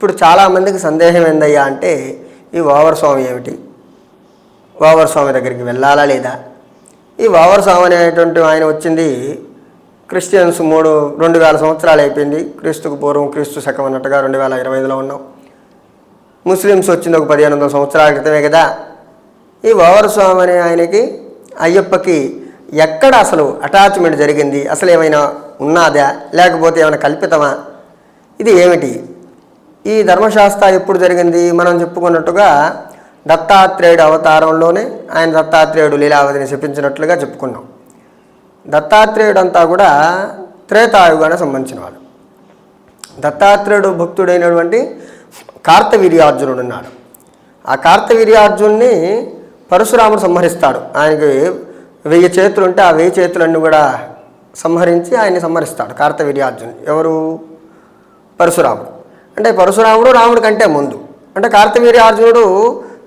ఇప్పుడు చాలామందికి సందేహం ఏందయ్యా అంటే ఈ ఓవర్ స్వామి ఏమిటి? ఓవర్ స్వామి దగ్గరికి వెళ్ళాలా లేదా? ఈ ఓవర్ స్వామి అనేటువంటి ఆయన వచ్చింది క్రిస్టియన్స్ మూడు రెండు వేల సంవత్సరాలు అయిపోయింది. క్రీస్తుకు పూర్వం క్రీస్తు శకం అన్నట్టుగా రెండు వేల ఇరవై ఐదులో ఉన్నాం. ముస్లిమ్స్ వచ్చింది ఒక పదిహేను వందల సంవత్సరాల క్రితమే కదా. ఈ ఓవర్ స్వామి అనే ఆయనకి అయ్యప్పకి ఎక్కడ అసలు అటాచ్మెంట్ జరిగింది? అసలు ఏమైనా ఉన్నాదా? లేకపోతే ఏమైనా కల్పితమా? ఇది ఏమిటి? ఈ ధర్మశాస్త్ర ఎప్పుడు జరిగింది? మనం చెప్పుకున్నట్టుగా దత్తాత్రేయుడు అవతారంలోనే ఆయన దత్తాత్రేయుడు లీలావతిని చెప్పించినట్లుగా చెప్పుకున్నాం. దత్తాత్రేయుడు అంతా కూడా త్రేతాయుగానికి సంబంధించిన వాడు దత్తాత్రేయుడు భక్తుడైనటువంటి కార్తవీర్యార్జునుడు ఉన్నాడు. ఆ కార్తవీర్యార్జున్ని పరశురాముడు సంహరిస్తాడు. ఆయనకి వెయ్యి చేతులు ఉంటే ఆ వెయ్యి చేతులన్నీ కూడా సంహరించి ఆయన్ని సంహరిస్తాడు కార్తవీర్యార్జున్. ఎవరు? పరశురాముడు. అంటే పరశురాముడు రాముడి కంటే ముందు. అంటే కార్తవీర్యార్జునుడు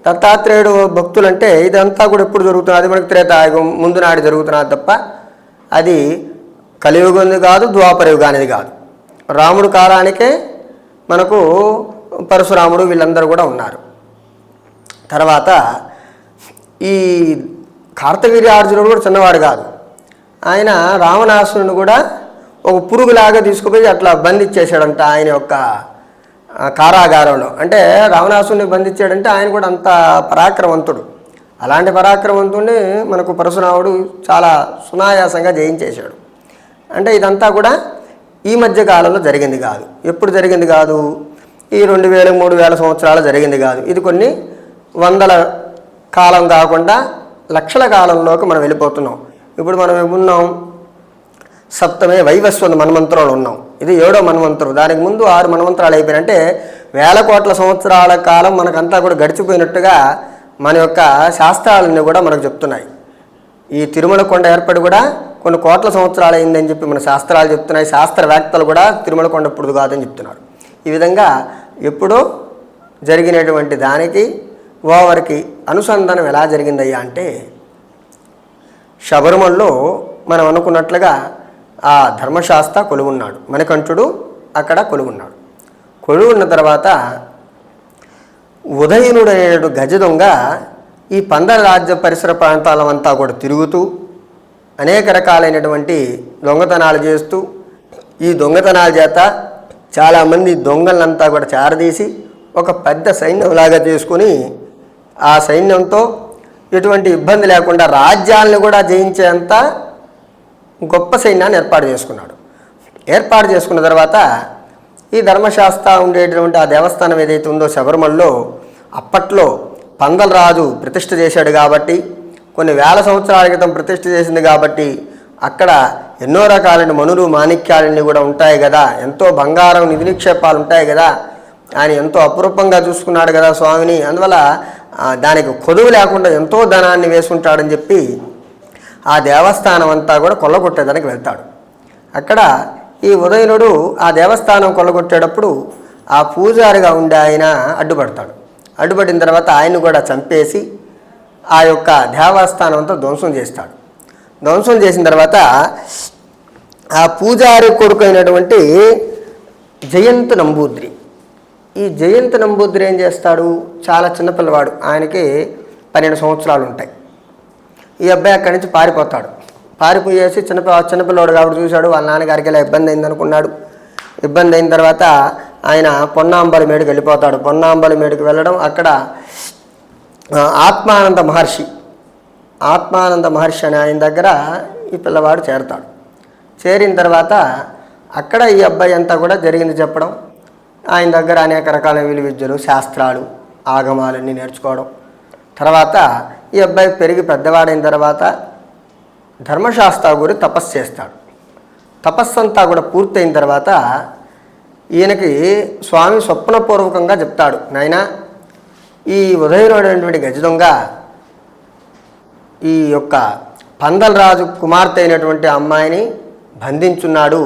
దత్తాత్రేయుడు భక్తులంటే ఇదంతా కూడా ఎప్పుడు జరుగుతున్నది అది మనకి త్రేతాయుగం ముందు నాడు జరుగుతున్నది తప్ప అది కలియుగంది కాదు ద్వాపర యుగానిది కాదు. రాముడు కాలానికే మనకు పరశురాముడు వీళ్ళందరూ కూడా ఉన్నారు. తర్వాత ఈ కార్తవీర్యార్జునుడు కూడా చిన్నవాడు కాదు. ఆయన రావణాసురుని కూడా ఒక పురుగులాగా తీసుకుపోయి అట్లా బంధించేశాడంట ఆయన యొక్క కారాగారంలో. అంటే రావణాసుని బంధించాడంటే ఆయన కూడా అంత పరాక్రమవంతుడు అలాంటి పరాక్రమవంతుడిని మనకు పరశురాముడు చాలా సునాయాసంగా జయించేశాడు. అంటే ఇదంతా కూడా ఈ మధ్య కాలంలో జరిగింది కాదు. ఎప్పుడు జరిగింది కాదు? ఈ రెండు వేల మూడు వేల సంవత్సరాలు జరిగింది కాదు. ఇది కొన్ని వందల కాలం కాకుండా లక్షల కాలంలోకి మనం వెళ్ళిపోతున్నాం. ఇప్పుడు మనం ఉన్నాం సప్తమే వైవస్వత మన్మంత్రంలో ఉన్నాం. ఇది ఏడో మన్వంతరం. దానికి ముందు ఆరు మన్వంతరాలు అయిపోయినంటే వేల కోట్ల సంవత్సరాల కాలం మనకంతా కూడా గడిచిపోయినట్టుగా మన యొక్క శాస్త్రాలన్నీ కూడా మనకు చెప్తున్నాయి. ఈ తిరుమల కొండ ఏర్పడి కూడా కొన్ని కోట్ల సంవత్సరాలు అయిందని చెప్పి మన శాస్త్రాలు చెప్తున్నాయి. శాస్త్రవేత్తలు కూడా తిరుమల కొండ ఇప్పుడు కాదని చెప్తున్నారు. ఈ విధంగా ఎప్పుడో జరిగినటువంటి దానికి ఓవర్కి అనుసంధానం ఎలా జరిగిందయ్యా అంటే శబరిమలలో మనం అనుకున్నట్లుగా ఆ ధర్మశాస్త్ర కొలువున్నాడు. మణికంఠుడు అక్కడ కొలువున్నాడు. కొలువున్న తర్వాత ఉదయనుడైన గజ దొంగ ఈ పందల రాజ్య పరిసర ప్రాంతాలమంతా కూడా తిరుగుతూ అనేక రకాలైనటువంటి దొంగతనాలు చేస్తూ ఈ దొంగతనాల చేత చాలామంది దొంగలంతా కూడా చారదీసి ఒక పెద్ద సైన్యంలాగా చేసుకుని ఆ సైన్యంతో ఎటువంటి ఇబ్బంది లేకుండా రాజ్యాలను కూడా జయించేంత గొప్ప సైన్యాన్ని ఏర్పాటు చేసుకున్నాడు. ఏర్పాటు చేసుకున్న తర్వాత ఈ ధర్మశాస్త్ర ఉండేటువంటి ఆ దేవస్థానం ఏదైతే ఉందో శబరిమలలో అప్పట్లో పందలరాజు ప్రతిష్ఠ చేశాడు కాబట్టి కొన్ని వేల సంవత్సరాల క్రితం ప్రతిష్ఠ చేసింది కాబట్టి అక్కడ ఎన్నో రకాలైన మనులు మాణిక్యాలన్నీ కూడా ఉంటాయి కదా ఎంతో బంగారం నిధి నిక్షేపాలు ఉంటాయి కదా ఆయన ఎంతో అపురూపంగా చూసుకున్నాడు కదా స్వామిని అందువల్ల దానికి కొదువు లేకుండా ఎంతో ధనాన్ని వేసుకుంటాడని చెప్పి ఆ దేవస్థానం అంతా కూడా కొల్లగొట్టేదానికి వెళ్తాడు. అక్కడ ఈ ఉదయనుడు ఆ దేవస్థానం కొల్లగొట్టేటప్పుడు ఆ పూజారిగా ఉండే ఆయన అడ్డుపడతాడు. అడ్డుపడిన తర్వాత ఆయన్ని కూడా చంపేసి ఆ యొక్క దేవస్థానం అంతా ధ్వంసం చేస్తాడు. ధ్వంసం చేసిన తర్వాత ఆ పూజారి కొడుకు అయినటువంటి జయంత్ నంబూద్రి. ఈ జయంత్ నంబూద్రి ఏం చేస్తాడు? చాలా చిన్నపిల్లవాడు. ఆయనకి పన్నెండు సంవత్సరాలు ఉంటాయి ఈ అబ్బాయి అక్కడి నుంచి పారిపోతాడు. పారిపోయేసి చిన్నపి చిన్నపిల్లోడు కాబట్టి చూశాడు. వాళ్ళ నాన్నగారికి ఇలా ఇబ్బంది అయింది అనుకున్నాడు. ఇబ్బంది అయిన తర్వాత ఆయన పొన్నాంబలి మేడుకు వెళ్ళిపోతాడు. పొన్నాంబలి మేడుకు వెళ్ళడం అక్కడ ఆత్మానంద మహర్షి ఆత్మానంద మహర్షి అనే ఆయన దగ్గర ఈ పిల్లవాడు చేరతాడు. చేరిన తర్వాత అక్కడ ఈ అబ్బాయి అంతా కూడా జరిగింది చెప్పడం. ఆయన దగ్గర అనేక రకాల విలు విద్యలు శాస్త్రాలు ఆగమాలన్నీ నేర్చుకోవడం. తర్వాత ఈ అబ్బాయి పెరిగి పెద్దవాడైన తర్వాత ధర్మశాస్త్ర గురి తపస్సు చేస్తాడు. తపస్సు అంతా కూడా పూర్తయిన తర్వాత ఈయనకి స్వామి స్వప్నపూర్వకంగా చెప్తాడు నాయనా ఈ ఉదయనుడైనటువంటి గజదొంగ ఈ యొక్క పందలరాజు కుమార్తె అయినటువంటి అమ్మాయిని బంధించున్నాడు.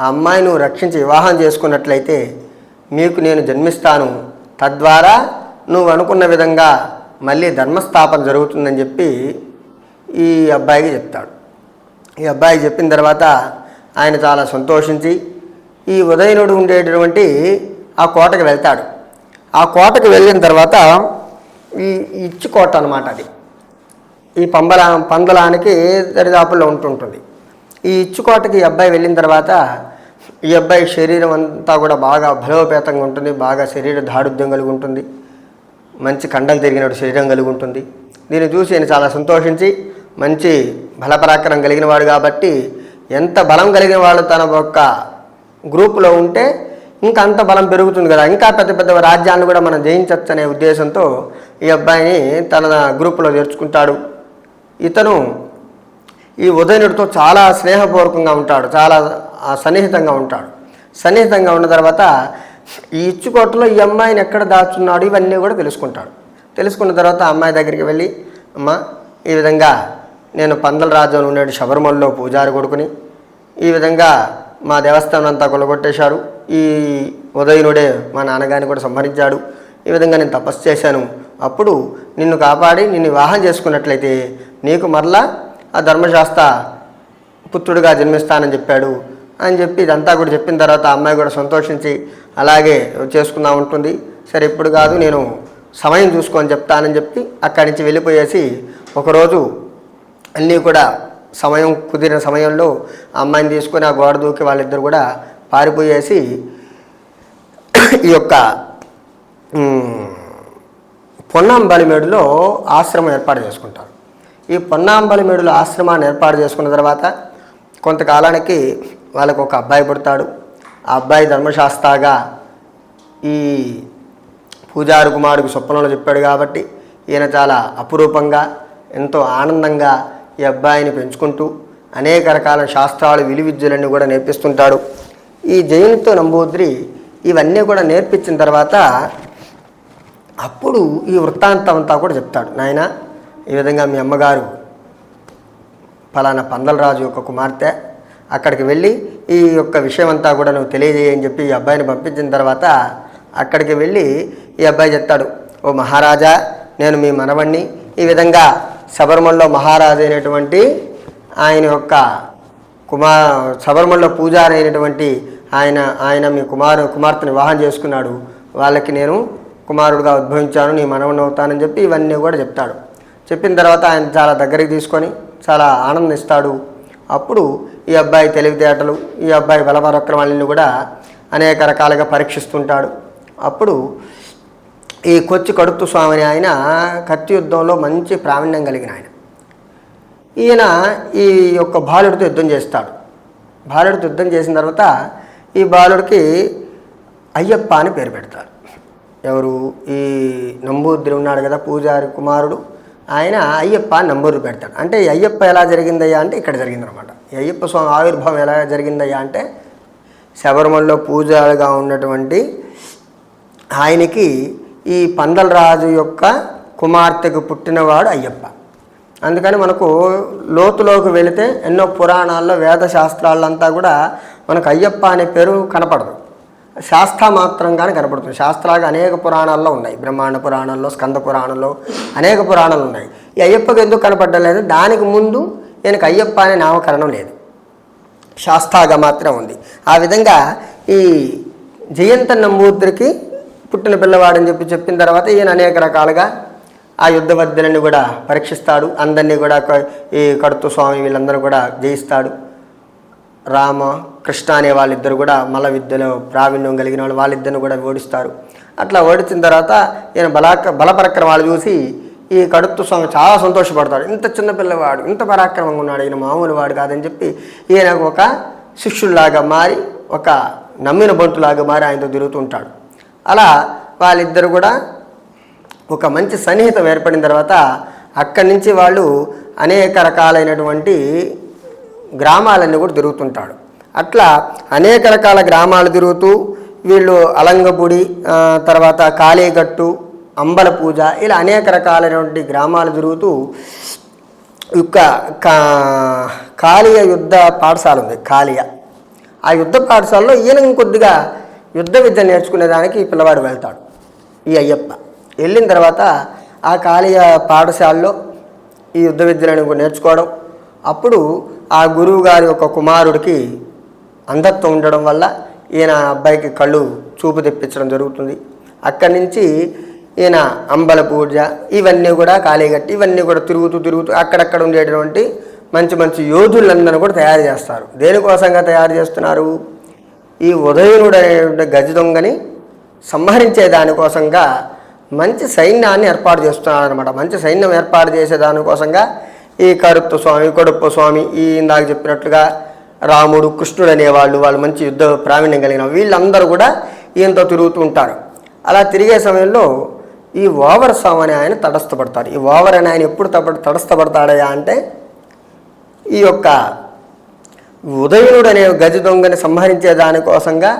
ఆ అమ్మాయిని రక్షించి వివాహం చేసుకున్నట్లయితే మీకు నేను జన్మిస్తాను. తద్వారా నువ్వు అనుకున్న విధంగా మళ్ళీ ధర్మస్థాపన జరుగుతుందని చెప్పి ఈ అబ్బాయికి చెప్తాడు. ఈ అబ్బాయి చెప్పిన తర్వాత ఆయన చాలా సంతోషించి ఈ ఉదయనుడు ఉండేటటువంటి ఆ కోటకి వెళ్తాడు. ఆ కోటకు వెళ్ళిన తర్వాత ఈ ఈ ఇచ్చి కోట అనమాట అది. ఈ పంబల పందలానికి దరిదాపుల్లో ఉంటుంటుంది ఈ ఇచ్చుకోటకి ఈ అబ్బాయి వెళ్ళిన తర్వాత ఈ అబ్బాయి శరీరం అంతా కూడా బాగా బలోపేతంగా ఉంటుంది బాగా శరీర దారుఢ్యం కలిగి ఉంటుంది. మంచి కండలు తిరిగినట్టు శరీరం కలిగి ఉంటుంది. దీన్ని చూసి నేను చాలా సంతోషించి మంచి బలపరాక్రమం కలిగిన వాడు కాబట్టి ఎంత బలం కలిగిన వాడు తన యొక్క గ్రూపులో ఉంటే ఇంకా అంత బలం పెరుగుతుంది కదా. ఇంకా పెద్ద పెద్ద రాజ్యాలను కూడా మనం జయించవచ్చు అనే ఉద్దేశంతో ఈ అబ్బాయిని తన గ్రూపులో చేర్చుకుంటాడు. ఇతను ఈ ఉదయనుడితో చాలా స్నేహపూర్వకంగా ఉంటాడు. చాలా సన్నిహితంగా ఉంటాడు. సన్నిహితంగా ఉన్న తర్వాత ఈ ఇచ్చుకోటలో ఈ అమ్మాయిని ఎక్కడ దాచున్నాడు ఇవన్నీ కూడా తెలుసుకుంటాడు. తెలుసుకున్న తర్వాత అమ్మాయి దగ్గరికి వెళ్ళి అమ్మ ఈ విధంగా నేను పందల రాజు అని ఉన్నాడు శబరిమలలో పూజారి కొడుకుని ఈ విధంగా మా దేవస్థానం అంతా కొలగొట్టేశారు ఈ ఉదయనుడే మా నాన్నగారిని కూడా సంహరించాడు. ఈ విధంగా నేను తపస్సు చేశాను. అప్పుడు నిన్ను కాపాడి నిన్ను వివాహం చేసుకున్నట్లయితే నీకు మరలా ఆ ధర్మశాస్త్ర పుత్రుడిగా జన్మిస్తానని చెప్పాడు. అని చెప్పి ఇదంతా కూడా చెప్పిన తర్వాత అమ్మాయి కూడా సంతోషించి అలాగే చేసుకుందా ఉంటుంది సరే ఇప్పుడు కాదు నేను సమయం చూసుకొని చెప్తానని చెప్పి అక్కడి నుంచి వెళ్ళిపోయేసి ఒకరోజు అన్నీ కూడా సమయం కుదిరిన సమయంలో అమ్మాయిని తీసుకొని ఆ గోడ దూకి వాళ్ళిద్దరు కూడా పారిపోయేసి ఈ యొక్క పొన్నాంబలిమేడులో ఆశ్రమం ఏర్పాటు చేసుకుంటారు. ఈ పొన్నాంబలిమేడులో ఆశ్రమాన్ని ఏర్పాటు చేసుకున్న తర్వాత కొంతకాలానికి వాళ్ళకు ఒక అబ్బాయి పుడతాడు. ఆ అబ్బాయి ధర్మశాస్త్రగా ఈ పూజారు కుమారుడికి స్వప్నంలో చెప్పాడు కాబట్టి ఈయన చాలా అపురూపంగా ఎంతో ఆనందంగా ఈ అబ్బాయిని పెంచుకుంటూ అనేక రకాల శాస్త్రాలు విలువిద్యలన్నీ కూడా నేర్పిస్తుంటాడు. ఈ జయంతో నంబూద్రి ఇవన్నీ కూడా నేర్పించిన తర్వాత అప్పుడు ఈ వృత్తాంతం అంతా కూడా చెప్తాడు. నాయన ఈ విధంగా మీ అమ్మగారు ఫలానా పందలరాజు యొక్క కుమార్తె అక్కడికి వెళ్ళి ఈ యొక్క విషయం అంతా కూడా నువ్వు తెలియజేయని చెప్పి ఈ అబ్బాయిని పంపించిన తర్వాత అక్కడికి వెళ్ళి ఈ అబ్బాయి చెప్తాడు ఓ మహారాజా నేను మీ మనవణ్ణి. ఈ విధంగా శబరిమలలో మహారాజు అయినటువంటి ఆయన యొక్క కుమార్ శబరిమలలో పూజారి అయినటువంటి ఆయన ఆయన మీ కుమారు కుమార్తెను వివాహం చేసుకున్నాడు. వాళ్ళకి నేను కుమారుడుగా ఉద్భవించాను నీ మనవణ్ణి అవుతానని చెప్పి ఇవన్నీ కూడా చెప్తాడు. చెప్పిన తర్వాత ఆయన చాలా దగ్గరికి తీసుకొని చాలా ఆనందిస్తాడు. అప్పుడు ఈ అబ్బాయి తెలివితేటలు ఈ అబ్బాయి బలపరక్రమాలను కూడా అనేక రకాలుగా పరీక్షిస్తుంటాడు. అప్పుడు ఈ కొచ్చి కడుత్తు స్వామిని ఆయన కత్తి యుద్ధంలో మంచి ప్రావీణ్యం కలిగిన ఆయన. ఈయన ఈ యొక్క బాలుడితో యుద్ధం చేస్తాడు. బాలుడితో యుద్ధం చేసిన తర్వాత ఈ బాలుడికి అయ్యప్ప అని పేరు పెడతారు ఎవరు? ఈ నంబూద్రి ఉన్నాడు కదా పూజారి కుమారుడు. ఆయన అయ్యప్ప నంబూరు పెడతాడు. అంటే ఈ అయ్యప్ప ఎలా జరిగిందయ్యా అంటే ఇక్కడ జరిగిందనమాట అయ్యప్ప స్వామి ఆవిర్భావం ఎలా జరిగిందయ్యా అంటే శబరిమలలో పూజారిగా ఉన్నటువంటి ఆయనకి ఈ పందల రాజు యొక్క కుమార్తెకు పుట్టినవాడు అయ్యప్ప. అందుకని మనకు లోతులోకి వెళితే ఎన్నో పురాణాల్లో వేద శాస్త్రాలంతా కూడా మనకు అయ్యప్ప అనే పేరు కనపడదు. శాస్త్ర మాత్రంగానే కనపడుతుంది. శాస్త్రాలు అనేక పురాణాల్లో ఉన్నాయి. బ్రహ్మాండ పురాణంలో స్కంద పురాణంలో అనేక పురాణాలు ఉన్నాయి. ఈ అయ్యప్పకి ఎందుకు కనపడలేదు? దానికి ముందు ఈయనకు అయ్యప్ప అనే నామకరణం లేదు. శాస్త్రాగా మాత్రం ఉంది. ఆ విధంగా ఈ జయంత నంబూద్రికి పుట్టిన పిల్లవాడని చెప్పి చెప్పిన తర్వాత ఈయన అనేక రకాలుగా ఆ యుద్ధ విద్యలన్నీ కూడా పరీక్షిస్తాడు. అందరినీ కూడా ఈ కడుతు స్వామి వీళ్ళందరూ కూడా జయిస్తాడు. రామ కృష్ణ అనే వాళ్ళిద్దరు కూడా మల విద్యలో ప్రావీణ్యం కలిగిన వాళ్ళు వాళ్ళిద్దరిని కూడా ఓడిస్తారు. అట్లా ఓడిచిన తర్వాత ఈయన బలాక బలపరక్రమాలు చూసి ఈ కడుత్తు స్వామి చాలా సంతోషపడతాడు. ఇంత చిన్న పిల్లవాడు ఇంత పరాక్రమంగా ఉన్నాడు ఈయన మామూలు వాడు కాదని చెప్పి ఈయన ఒక శిష్యుల్లాగా మారి ఒక నమ్మిన బంటులాగా మారి ఆయనతో తిరుగుతుంటాడు అలా వాళ్ళిద్దరు కూడా ఒక మంచి సన్నిహితం ఏర్పడిన తర్వాత అక్కడి నుంచి వాళ్ళు అనేక రకాలైనటువంటి గ్రామాలన్నీ కూడా తిరుగుతుంటాడు. అట్లా అనేక రకాల గ్రామాలు తిరుగుతూ వీళ్ళు అలంగపుడి తర్వాత కాళీగట్టు అంబల పూజ ఇలా అనేక రకాలైనటువంటి గ్రామాలు తిరుగుతూ యొక్క కా- కాళీయ యుద్ధ పాఠశాల ఉంది కాళీయ. ఆ యుద్ధ పాఠశాలలో ఈయన కొద్దిగా యుద్ధ విద్య నేర్చుకునేదానికి ఈ పిల్లవాడు వెళ్తాడు ఈ అయ్యప్ప. వెళ్ళిన తర్వాత ఆ కాళీయ పాఠశాలలో ఈ యుద్ధ విద్యలను నేర్చుకోవడం అప్పుడు ఆ గురువు గారి యొక్క కుమారుడికి అంధత్వం ఉండడం వల్ల ఈయన అబ్బాయికి కళ్ళు చూపు తెప్పించడం జరుగుతుంది. అక్కడి నుంచి ఈయన అంబల పూజ ఇవన్నీ కూడా కాళీగట్టి ఇవన్నీ కూడా తిరుగుతూ తిరుగుతూ అక్కడక్కడ ఉండేటువంటి మంచి మంచి యోధులందరూ కూడా తయారు చేస్తారు. దేనికోసంగా తయారు చేస్తున్నారు? ఈ ఉదయనుడు అనేటువంటి గజ దొంగని సంహరించే దానికోసంగా మంచి సైన్యాన్ని ఏర్పాటు చేస్తున్నారు అనమాట మంచి సైన్యం ఏర్పాటు చేసే దానికోసంగా ఈ కరుప్పు స్వామి కొడుప్పు స్వామి ఈ ఇందాక చెప్పినట్లుగా రాముడు కృష్ణుడు అనేవాళ్ళు వాళ్ళు మంచి యుద్ధ ప్రావీణ్యం కలిగిన వీళ్ళందరూ కూడా ఈయనతో తిరుగుతూ ఉంటారు. అలా తిరిగే సమయంలో ఈ ఓవర్ స్వామి అనే ఆయన తటస్థపడతారు ఈ ఓవర్ అనే ఆయన ఎప్పుడు తప తటస్థపడతాడయా అంటే ఈ యొక్క ఉదయనుడు అనే గజ దొంగని సంహరించే దానికోసంగా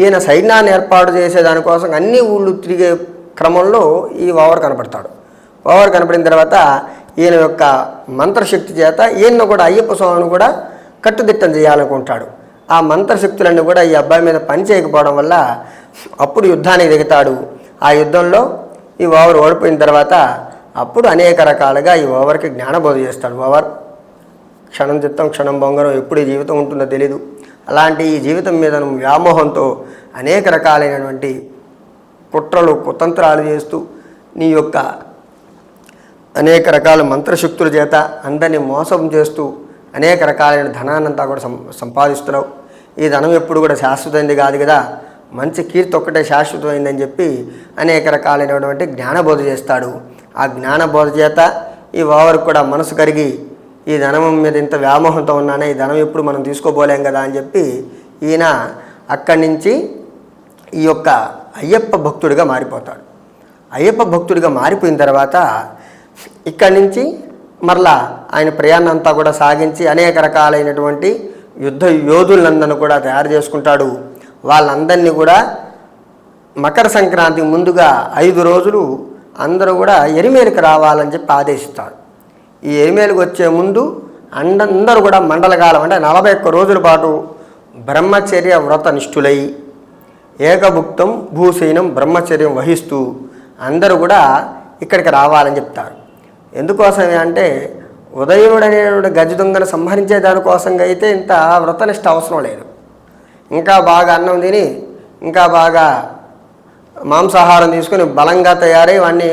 ఈయన సైన్యాన్ని ఏర్పాటు చేసే దానికోసం అన్ని ఊళ్ళు తిరిగే క్రమంలో ఈ ఓవర్ కనపడతాడు. ఓవర్ కనపడిన తర్వాత ఈయన యొక్క మంత్రశక్తి చేత ఈయన కూడా అయ్యప్ప స్వామిని కూడా కట్టుదిట్టం చేయాలనుకుంటాడు. ఆ మంత్రశక్తులన్నీ కూడా ఈ అబ్బాయి మీద పని చేయకపోవడం వల్ల అప్పుడు యుద్ధానికి దిగుతాడు. ఆ యుద్ధంలో ఈ ఓవర్ ఓడిపోయిన తర్వాత అప్పుడు అనేక రకాలుగా ఈ ఓవర్కి జ్ఞానబోధ చేస్తాడు ఓవర్. క్షణం చిత్తం క్షణం బొంగరం ఎప్పుడు ఈ జీవితం ఉంటుందో తెలీదు. అలాంటి ఈ జీవితం మీద వ్యామోహంతో అనేక రకాలైనటువంటి కుట్రలు కుతంత్రాలు చేస్తూ నీ యొక్క అనేక రకాల మంత్రశక్తుల చేత అందరినీ మోసం చేస్తూ అనేక రకాలైన ధనాన్నంతా కూడా సం సంపాదిస్తున్నావు. ఈ ధనం ఎప్పుడు కూడా శాశ్వతంది కాదు కదా. మంచి కీర్తి ఒక్కటే శాశ్వతమైందని చెప్పి అనేక రకాలైనటువంటి జ్ఞానబోధ చేస్తాడు. ఆ జ్ఞానబోధ చేత ఈ వావరు కూడా మనసు కరిగి ఈ ధనం మీద ఇంత వ్యామోహంతో ఉన్నానే ఈ ధనం ఎప్పుడు మనం తీసుకోబోలేం కదా అని చెప్పి ఈయన అక్కడి నుంచి ఈ యొక్క అయ్యప్ప భక్తుడిగా మారిపోతాడు. అయ్యప్ప భక్తుడిగా మారిపోయిన తర్వాత ఇక్కడి నుంచి మరలా ఆయన ప్రయాణం అంతా కూడా సాగించి అనేక రకాలైనటువంటి యుద్ధ యోధులందరూ కూడా తయారు చేసుకుంటాడు. వాళ్ళందరినీ కూడా మకర సంక్రాంతి ముందుగా ఐదు రోజులు అందరూ కూడా ఎరిమేలకు రావాలని చెప్పి ఆదేశిస్తారు. ఈ ఎరిమేలకు వచ్చే ముందు అందరూ కూడా మండలకాలం అంటే నలభై ఒక్క రోజుల పాటు బ్రహ్మచర్య వ్రత నిష్ఠులై ఏకభుక్తం భూసైనం బ్రహ్మచర్యం వహిస్తూ అందరూ కూడా ఇక్కడికి రావాలని చెప్తారు. ఎందుకోసమే అంటే ఉదయనుడు అనేటువంటి గజ దొంగను సంహరించే దానికోసంగా అయితే ఇంత వ్రతనిష్ట అవసరం లేదు. ఇంకా బాగా అన్నం తిని ఇంకా బాగా మాంసాహారం తీసుకొని బలంగా తయారై వాడిని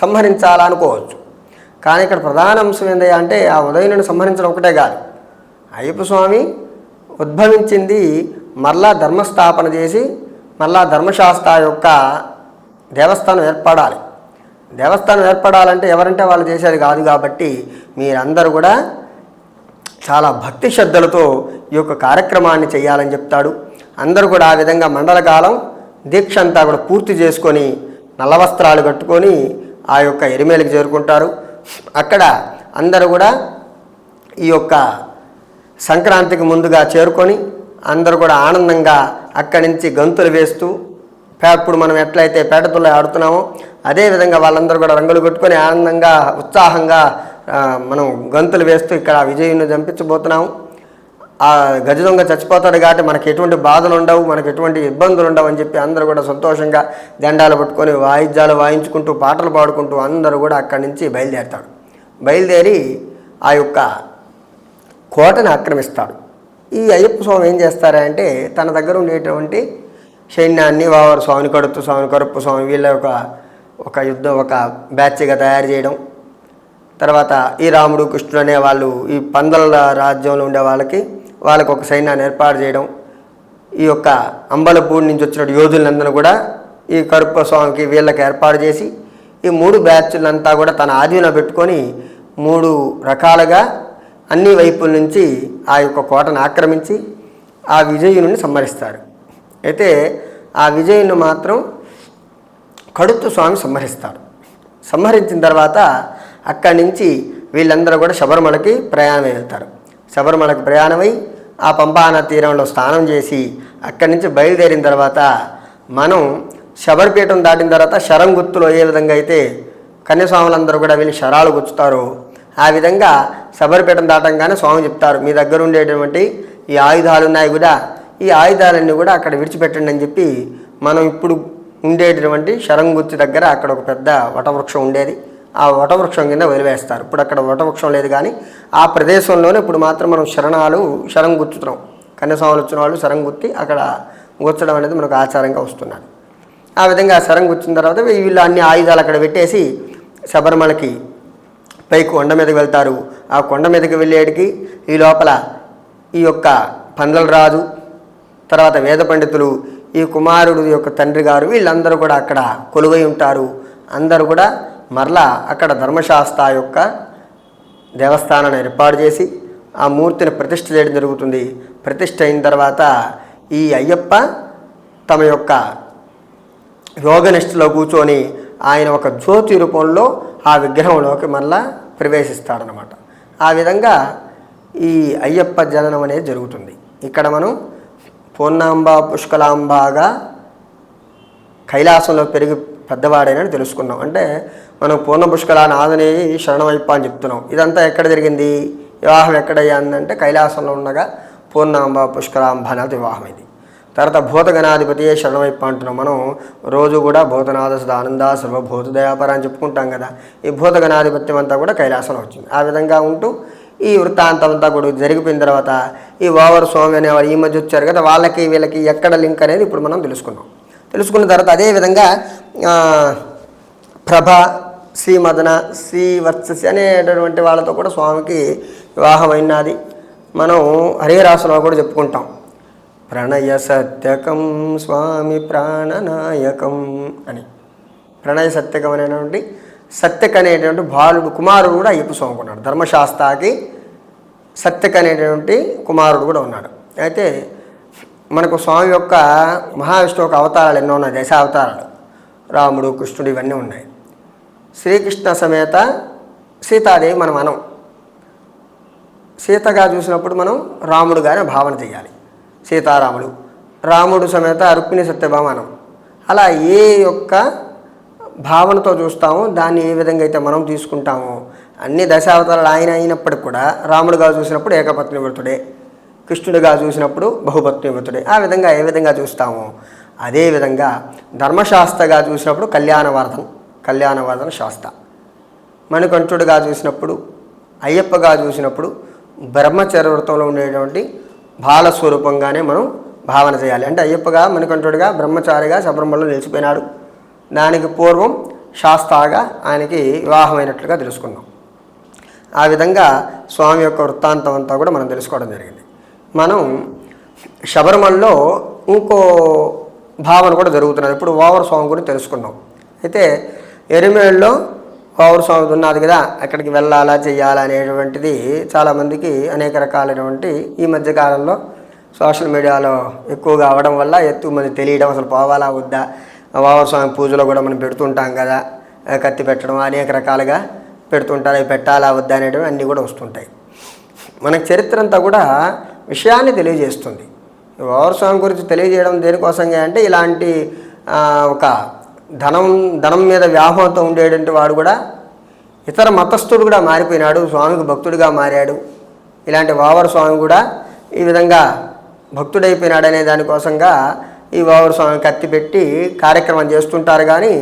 సంహరించాలనుకోవచ్చు కానీ ఇక్కడ ప్రధాన అంశం ఏంటి అంటే ఆ ఉదయనుని సంహరించడం ఒకటే కాదు. అయ్యప్ప స్వామి ఉద్భవించింది మరలా ధర్మస్థాపన చేసి మరలా ధర్మశాస్త్ర యొక్క దేవస్థానం ఏర్పడాలి. దేవస్థానం ఏర్పడాలంటే ఎవరంటే వాళ్ళు చేసేది కాదు కాబట్టి మీరందరూ కూడా చాలా భక్తి శ్రద్ధలతో ఈ యొక్క కార్యక్రమాన్ని చేయాలని చెప్తాడు. అందరూ కూడా ఆ విధంగా మండలకాలం దీక్ష అంతా కూడా పూర్తి చేసుకొని నల్ల వస్త్రాలు కట్టుకొని ఆ యొక్క ఎరిమేలికి చేరుకుంటారు. అక్కడ అందరూ కూడా ఈ యొక్క సంక్రాంతికి ముందుగా చేరుకొని అందరూ కూడా ఆనందంగా అక్కడి నుంచి గంతులు వేస్తూ పే- ఇప్పుడు మనం ఎట్లయితే పేటతుల్లో ఆడుతున్నామో అదేవిధంగా వాళ్ళందరూ కూడా రంగులు కొట్టుకొని ఆనందంగా ఉత్సాహంగా మనం గంతులు వేస్తూ ఇక్కడ విజయుని చంపించబోతున్నాము ఆ గజ దొంగ చచ్చిపోతాడు కాబట్టి మనకి ఎటువంటి బాధలు ఉండవు మనకి ఎటువంటి ఇబ్బందులు ఉండవు అని చెప్పి అందరూ కూడా సంతోషంగా జెండాలు పట్టుకొని వాయిద్యాలు వాయించుకుంటూ పాటలు పాడుకుంటూ అందరూ కూడా అక్కడి నుంచి బయలుదేరుతాడు బయలుదేరి ఆ యొక్క కోటను ఆక్రమిస్తాడు. ఈ అయ్యప్ప స్వామి ఏం చేస్తారంటే తన దగ్గర ఉండేటువంటి సైన్యాన్ని వావారు స్వామిని కడుపు స్వామిని కరుపు స్వామి వీళ్ళ ఒక ఒక యుద్ధం ఒక బ్యాచ్గా తయారు చేయడం. తర్వాత ఈ రాముడు కృష్ణుడు అనే వాళ్ళు ఈ పందల రాజ్యంలో ఉండే వాళ్ళకి వాళ్ళకు ఒక సైన్యాన్ని ఏర్పాటు చేయడం ఈ యొక్క అంబలపూడి నుంచి వచ్చిన యోధులందరూ కూడా ఈ కరుప్ప స్వామికి వీళ్ళకి ఏర్పాటు చేసి ఈ మూడు బ్యాచ్లంతా కూడా తన ఆధీనంలో పెట్టుకొని మూడు రకాలుగా అన్ని వైపుల నుంచి ఆ యొక్క కోటను ఆక్రమించి ఆ విజయుని సంహరిస్తారు. అయితే ఆ విజయుని మాత్రం కడుత్తు స్వామి సంహరిస్తారు. సంహరించిన తర్వాత అక్కడి నుంచి వీళ్ళందరూ కూడా శబరిమలకి ప్రయాణం వెళ్తారు. శబరిమలకి ప్రయాణమై ఆ పంపాన తీరంలో స్నానం చేసి అక్కడి నుంచి బయలుదేరిన తర్వాత మనం శబరిపీఠం దాటిన తర్వాత శరం గుర్తులో ఏ విధంగా అయితే కన్యస్వాములందరూ కూడా వెళ్ళి శరాలు గుచ్చుతారో ఆ విధంగా శబరిపీఠం దాటంగానే స్వామి చెప్తారు మీ దగ్గర ఉండేటువంటి ఈ ఆయుధాలు ఉన్నాయి కూడా ఈ ఆయుధాలన్నీ కూడా అక్కడ విడిచిపెట్టండి అని చెప్పి మనం ఇప్పుడు ఉండేటటువంటి శరంగుత్తి దగ్గర అక్కడ ఒక పెద్ద వటవృక్షం ఉండేది. ఆ వటవృక్షం కింద వదిలివేస్తారు. ఇప్పుడు అక్కడ వటవృక్షం లేదు కానీ ఆ ప్రదేశంలోనే ఇప్పుడు మాత్రం మనం శరణాలు శరం గుచ్చుతున్నాం. కన్యస్వాములు వచ్చిన వాళ్ళు శరం గుత్తి అక్కడ గుచ్చడం అనేది మనకు ఆచారంగా వస్తున్నది. ఆ విధంగా శరం గుచ్చిన తర్వాత వీళ్ళు అన్ని ఆయుధాలు అక్కడ పెట్టేసి శబరిమలకి పైకి కొండ మీదకి వెళ్తారు. ఆ కొండ మీదకి వెళ్ళేటికి ఈ లోపల ఈ యొక్క పందల రాజు తర్వాత వేద పండితులు ఈ కుమారుడు యొక్క తండ్రి గారు వీళ్ళందరూ కూడా అక్కడ కొలువై ఉంటారు. అందరూ కూడా మరలా అక్కడ ధర్మశాస్త్ర యొక్క దేవస్థానాన్ని ఏర్పాటు చేసి ఆ మూర్తిని ప్రతిష్ఠ చేయడం జరుగుతుంది. ప్రతిష్ఠ అయిన తర్వాత ఈ అయ్యప్ప తమ యొక్క యోగనిష్టలో కూర్చొని ఆయన ఒక జ్యోతి రూపంలో ఆ విగ్రహంలోకి మళ్ళా ప్రవేశిస్తాడనమాట ఆ విధంగా ఈ అయ్యప్ప జననం అనేది జరుగుతుంది. ఇక్కడ మనం పూర్ణాంబ పుష్కలాంబగా కైలాసంలో పెరిగి పెద్దవాడైనని తెలుసుకున్నాం. అంటే మనం పూర్ణ పుష్కల నాదని శరణమయ్యప్ప అని చెప్తున్నాం. ఇదంతా ఎక్కడ జరిగింది? వివాహం ఎక్కడయ్యిందంటే కైలాసంలో ఉండగా పూర్ణాంబ పుష్కరాంబనాథ వివాహం ఇది. తర్వాత భూతగణాధిపతి శరణమయ్యప్ప అంటున్నాం. మనం రోజు కూడా భూతనాథ సదానంద సర్వభూత దయాపర అని చెప్పుకుంటాం కదా. ఈ భూతగణాధిపత్యం అంతా కూడా కైలాసంలో వచ్చింది. ఆ విధంగా ఉంటూ ఈ వృత్తాంతం అంతా కూడా జరిగిపోయిన తర్వాత ఈ ఓవర్ స్వామి అనేవారు ఈ మధ్య వచ్చారు కదా. వాళ్ళకి వీళ్ళకి ఎక్కడ లింక్ అనేది ఇప్పుడు మనం తెలుసుకున్నాం. తెలుసుకున్న తర్వాత అదేవిధంగా ప్రభ శ్రీ మదన శ్రీ వర్చసి అనేటటువంటి వాళ్ళతో కూడా స్వామికి వివాహం మనం హరిహరాసులో కూడా చెప్పుకుంటాం. ప్రణయ సత్యకం స్వామి ప్రాణనాయకం అని. ప్రణయ సత్యకం అనేటువంటి సత్యక అనేటువంటి బాలుడు కుమారుడు కూడా అయ్యప్ప స్వామికి ఉన్నాడు. ధర్మశాస్త్రాకి సత్యక అనేటువంటి కుమారుడు కూడా ఉన్నాడు. అయితే మనకు స్వామి యొక్క మహావిష్ణువు యొక్క అవతారాలు ఎన్నో ఉన్నాయి దశావతారాలు. రాముడు కృష్ణుడు ఇవన్నీ ఉన్నాయి. శ్రీకృష్ణ సమేత సీతాదేవి మనం మనం. సీతగా చూసినప్పుడు మనం రాముడుగానే భావన చేయాలి సీతారాముడు. రాముడు సమేత రుక్మిణి సత్యభామానం. అలా ఏ యొక్క భావనతో చూస్తామో దాన్ని ఏ విధంగా అయితే మనం తీసుకుంటామో అన్ని దశావతారాలు ఆయన అయినప్పటికి కూడా రాముడుగా చూసినప్పుడు ఏకపత్ని వ్రతుడే కృష్ణుడిగా చూసినప్పుడు బహుపత్ని వ్రతుడే ఆ విధంగా ఏ విధంగా చూస్తామో అదేవిధంగా ధర్మశాస్త్రగా చూసినప్పుడు కళ్యాణవర్ధన్ కళ్యాణవర్ధన శాస్త మణికంఠుడిగా చూసినప్పుడు అయ్యప్పగా చూసినప్పుడు బ్రహ్మచర్య వ్రతంలో ఉండేటువంటి బాలస్వరూపంగానే మనం భావన చేయాలి. అంటే అయ్యప్పగా మణికంఠుడిగా బ్రహ్మచారిగా శబరిమలలో నిలిచిపోయినాడు. దానికి పూర్వం శాస్తాగా ఆయనకి వివాహమైనట్లుగా తెలుసుకున్నాం. ఆ విధంగా స్వామి యొక్క వృత్తాంతం అంతా కూడా మనం తెలుసుకోవడం జరిగింది. మనం శబరిమలలో ఇంకో భావన కూడా జరుగుతున్నది. ఇప్పుడు ఓవర్ స్వామి గురించి తెలుసుకున్నాం. అయితే ఎరిమేళ్ళలో ఓవర్ స్వామి ఉన్నది కదా అక్కడికి వెళ్ళాలా చేయాలా అనేటువంటిది చాలామందికి అనేక రకాలైనటువంటి ఈ మధ్యకాలంలో సోషల్ మీడియాలో ఎక్కువగా అవడం వల్ల ఎక్కువ మంది తెలియడం అసలు పోవాలా వద్దా? ఓవర్ స్వామి పూజలో కూడా మనం పెడుతుంటాం కదా కత్తి పెట్టడం అనేక రకాలుగా పెడుతుంటారు అవి పెట్టాలా వద్దా అనేటివి అన్నీ కూడా వస్తుంటాయి. మనకు చరిత్ర అంతా కూడా విషయాన్ని తెలియజేస్తుంది. వావర స్వామి గురించి తెలియజేయడం దేనికోసంగా అంటే ఇలాంటి ఒక ధనం ధనం మీద వ్యామోహంతో ఉండేటువంటి వాడు కూడా ఇతర మతస్థుడు కూడా మారిపోయినాడు స్వామికి భక్తుడిగా మారాడు. ఇలాంటి వావర స్వామి కూడా ఈ విధంగా భక్తుడైపోయినాడు అనే దానికోసంగా ఈ వావర స్వామి కత్తి పెట్టి కార్యక్రమం చేస్తుంటారు కానీ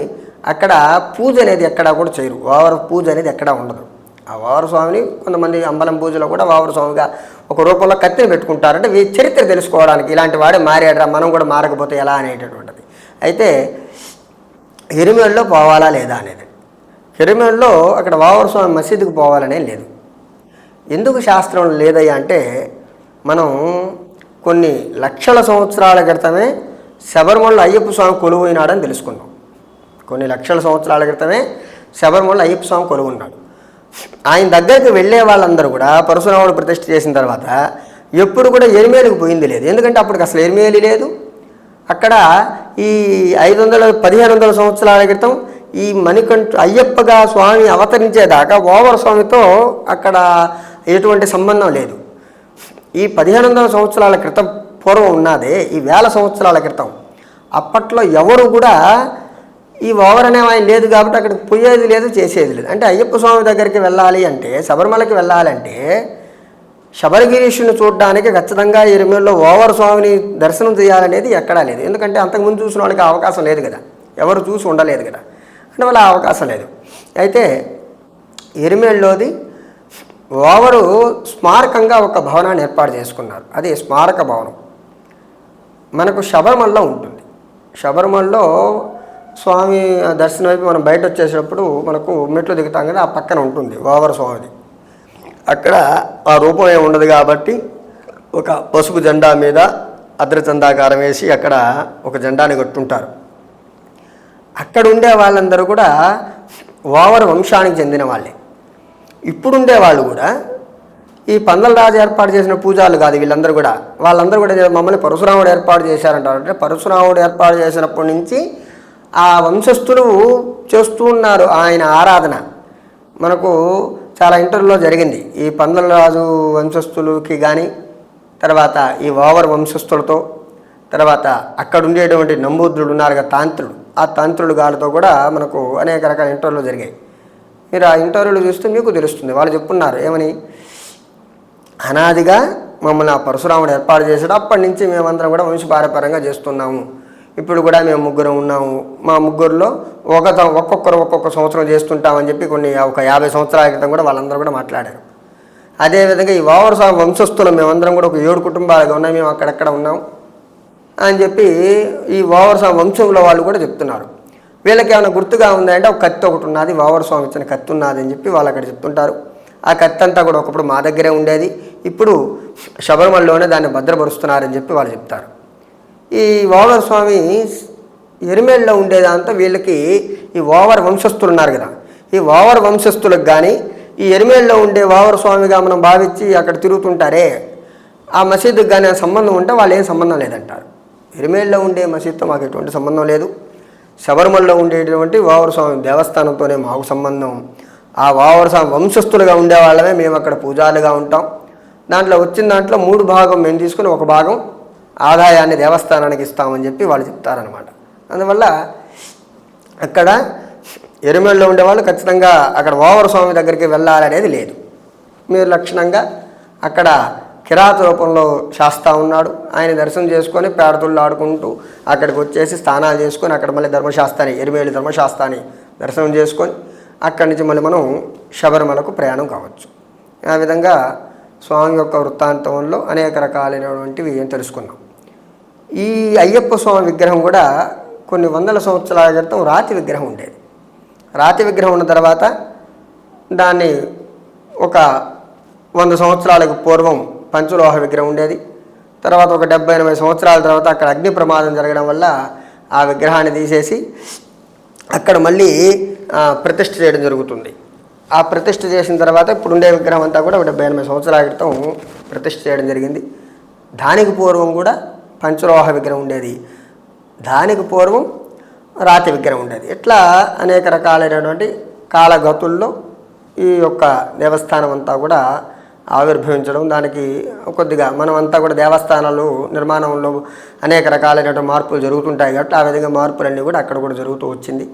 అక్కడ పూజ అనేది ఎక్కడా కూడా చేయరు. వావర పూజ అనేది ఎక్కడా ఉండదు. ఆ వావర స్వామిని కొంతమంది అంబలం పూజలో కూడా వావర స్వామిగా ఒక రూపంలో కత్తిని పెట్టుకుంటారంటే వీ చరిత్ర తెలుసుకోవడానికి ఇలాంటి వాడే మారాడురా మనం కూడా మారకపోతే ఎలా అనేటటువంటిది. అయితే హిరిమేల్లో పోవాలా లేదా అనేది. ఎరిమేళ్ళలో అక్కడ వావరస్వామి మసీదుకు పోవాలనే లేదు. ఎందుకు శాస్త్రం లేదయ్యా అంటే మనం కొన్ని లక్షల సంవత్సరాల క్రితమే శబరిమలలో అయ్యప్ప స్వామి కొలువైనాడని తెలుసుకున్నాం. కొన్ని లక్షల సంవత్సరాల క్రితమే శబరిమలలో అయ్యప్ప స్వామి కొలువున్నాడు. ఆయన దగ్గరికి వెళ్ళే వాళ్ళందరూ కూడా పరశురాముడు ప్రతిష్ఠ చేసిన తర్వాత ఎప్పుడు కూడా ఎరిమేలుకు పోయింది లేదు. ఎందుకంటే అప్పటికి అసలు ఎరిమేలి లేదు. అక్కడ ఈ ఐదు వందల పదిహేను వందల సంవత్సరాల క్రితం ఈ మణికంఠ అయ్యప్పగా స్వామి అవతరించేదాకా ఓవర్ స్వామితో అక్కడ ఎటువంటి సంబంధం లేదు. ఈ పదిహేను వందల సంవత్సరాల క్రితం పూర్వం ఉన్నదే ఈ వేల సంవత్సరాల క్రితం. అప్పట్లో ఎవరు కూడా ఈ ఓవర్ అనే ఆయన లేదు కాబట్టి అక్కడికి పోయేది లేదు చేసేది లేదు. అంటే అయ్యప్ప స్వామి దగ్గరికి వెళ్ళాలి అంటే శబరిమలకి వెళ్ళాలంటే శబరిగిరీషుని చూడడానికి ఖచ్చితంగా ఎరిమేల్లో ఓవర్ స్వామిని దర్శనం చేయాలనేది ఎక్కడా లేదు. ఎందుకంటే అంతకుముందు చూసిన వాళ్ళకి అవకాశం లేదు కదా. ఎవరు చూసి ఉండలేదు కదా. అందువల్ల అవకాశం లేదు. అయితే ఎరిమేళ్ళలోది ఓవరు స్మారకంగా ఒక భవనాన్ని ఏర్పాటు చేసుకున్నారు. అది స్మారక భవనం. మనకు శబరిమలలో ఉంటుంది. శబరిమలలో స్వామి దర్శనం వైపు మనం బయట వచ్చేసేటప్పుడు మనకు మెట్లు దిగుతాం కదా ఆ పక్కన ఉంటుంది ఓవర్ స్వామిది. అక్కడ ఆ రూపం ఏమి ఉండదు కాబట్టి ఒక పసుపు జెండా మీద అద్రచందాకారం వేసి అక్కడ ఒక జెండాని కట్టుంటారు అక్కడ ఉండే వాళ్ళందరూ కూడా ఓవర్ వంశానికి చెందిన వాళ్ళే. ఇప్పుడుండే వాళ్ళు కూడా ఈ పందల రాజు ఏర్పాటు చేసిన పూజాలు కాదు వీళ్ళందరూ కూడా. వాళ్ళందరూ కూడా మమ్మల్ని పరశురాముడు ఏర్పాటు చేశారంటారు. అంటే పరశురాముడు ఏర్పాటు చేసినప్పటి నుంచి ఆ వంశస్థులు చేస్తూ ఉన్నారు ఆయన ఆరాధన. మనకు చాలా ఇంటర్లో జరిగింది. ఈ పందల రాజు వంశస్థులకి కానీ తర్వాత ఈ ఓవర్ వంశస్థులతో తర్వాత అక్కడ ఉండేటువంటి నంబూద్రులు ఉన్నారు కదా ఆ తాంత్రులు గారితో కూడా మనకు అనేక రకాల ఇంటర్వ్యూలు జరిగాయి. మీరు ఆ ఇంటర్వ్యూలు చూస్తే మీకు తెలుస్తుంది. వాళ్ళు చెప్పున్నారు ఏమని? అనాదిగా మమ్మల్ని ఆ పరశురాముడు ఏర్పాటు చేశాడు. అప్పటి నుంచి మేమందరం కూడా వంశపారపరంగా చేస్తున్నాము. ఇప్పుడు కూడా మేము ముగ్గురం ఉన్నాము. మా ముగ్గురులో ఒక ఒక్కొక్కరు ఒక్కొక్క సంవత్సరం చేస్తుంటామని చెప్పి కొన్ని ఒక యాభై సంవత్సరాల క్రితం కూడా వాళ్ళందరూ కూడా మాట్లాడారు. అదేవిధంగా ఈ వావర స్వామి వంశస్థులు మేమందరం కూడా ఒక ఏడు కుటుంబాలుగా ఉన్నాయి మేము అక్కడక్కడ ఉన్నాం అని చెప్పి ఈ వావరసా వంశంలో వాళ్ళు కూడా చెప్తున్నారు. వీళ్ళకి ఏమైనా గుర్తుగా ఉందంటే ఒక కత్తి ఒకటి ఉన్నది వావరస్వామి ఇచ్చిన కత్తి ఉన్నది అని చెప్పి వాళ్ళు అక్కడ చెప్తుంటారు. ఆ కత్తి అంతా కూడా ఒకప్పుడు మా దగ్గరే ఉండేది. ఇప్పుడు శబరిమలలోనే దాన్ని భద్రపరుస్తున్నారని చెప్పి వాళ్ళు చెప్తారు. ఈ ఓవర్ స్వామి ఎరిమేళ్ళలో ఉండేదంతా వీళ్ళకి ఈ ఓవర్ వంశస్థులు ఉన్నారు కదా. ఈ ఓవర్ వంశస్థులకు కానీ ఈ ఎరిమేళ్ళలో ఉండే ఓవర్ స్వామిగా మనం భావించి అక్కడ తిరుగుతుంటారే. ఆ మసీదుకి కానీ సంబంధం ఉంటే వాళ్ళు ఏం సంబంధం లేదంటారు. ఎరిమేళ్ళలో ఉండే మసీద్తో మాకు ఎటువంటి సంబంధం లేదు. శబరిమలలో ఉండేటువంటి వావర స్వామి దేవస్థానంతోనే మాకు సంబంధం. ఆ వావర స్వామి వంశస్థులుగా ఉండే వాళ్ళమే మేము అక్కడ పూజాలుగా ఉంటాం. దాంట్లో వచ్చిన దాంట్లో మూడు భాగం మేము తీసుకుని ఒక భాగం ఆదాయాన్ని దేవస్థానానికి ఇస్తామని చెప్పి వాళ్ళు చెప్తారనమాట అందువల్ల అక్కడ ఎరుమేళ్ళలో ఉండేవాళ్ళు ఖచ్చితంగా అక్కడ ఓవర స్వామి దగ్గరికి వెళ్ళాలనేది లేదు. మీరు లక్షణంగా అక్కడ కిరాత రూపంలో శాస్తా ఉన్నాడు. ఆయన దర్శనం చేసుకొని పేడతుళ్ళు ఆడుకుంటూ అక్కడికి వచ్చేసి స్నానాలు చేసుకొని అక్కడ మళ్ళీ ధర్మశాస్త్రాన్ని ఎరిమేలి ధర్మశాస్త్రాన్ని దర్శనం చేసుకొని అక్కడి నుంచి మళ్ళీ మనం శబరిమలకు ప్రయాణం కావచ్చు. ఆ విధంగా స్వామి యొక్క వృత్తాంతంలో అనేక రకాలైనటువంటివి ఏం తెలుసుకున్నాం. ఈ అయ్యప్ప స్వామి విగ్రహం కూడా కొన్ని వందల సంవత్సరాల క్రితం రాతి విగ్రహం ఉండేది. రాతి విగ్రహం ఉన్న తర్వాత దాన్ని ఒక వంద సంవత్సరాలకు పూర్వం పంచలోహ విగ్రహం ఉండేది. తర్వాత ఒక డెబ్బై ఎనభై సంవత్సరాల తర్వాత అక్కడ అగ్ని ప్రమాదం జరగడం వల్ల ఆ విగ్రహాన్ని తీసేసి అక్కడ మళ్ళీ ప్రతిష్ట ప్రతిష్ఠ చేయడం జరుగుతుంది. ఆ ప్రతిష్ఠ చేసిన తర్వాత ఇప్పుడు ఉండే విగ్రహం అంతా కూడా ఒక డెబ్బై ఎనభై సంవత్సరాల క్రితం ప్రతిష్ఠ చేయడం జరిగింది. దానికి పూర్వం కూడా పంచలోహ విగ్రహం ఉండేది. దానికి పూర్వం రాతి విగ్రహం ఉండేది. ఇట్లా అనేక రకాలైనటువంటి కాలగతుల్లో ఈ యొక్క దేవస్థానం అంతా కూడా ఆవిర్భవించడం దానికి కొద్దిగా మనం అంతా కూడా దేవస్థానాలు నిర్మాణంలో అనేక రకాలైనటువంటి మార్పులు జరుగుతుంటాయి కాబట్టి ఆ విధంగా మార్పులన్నీ కూడా అక్కడ కూడా జరుగుతూ వచ్చింది.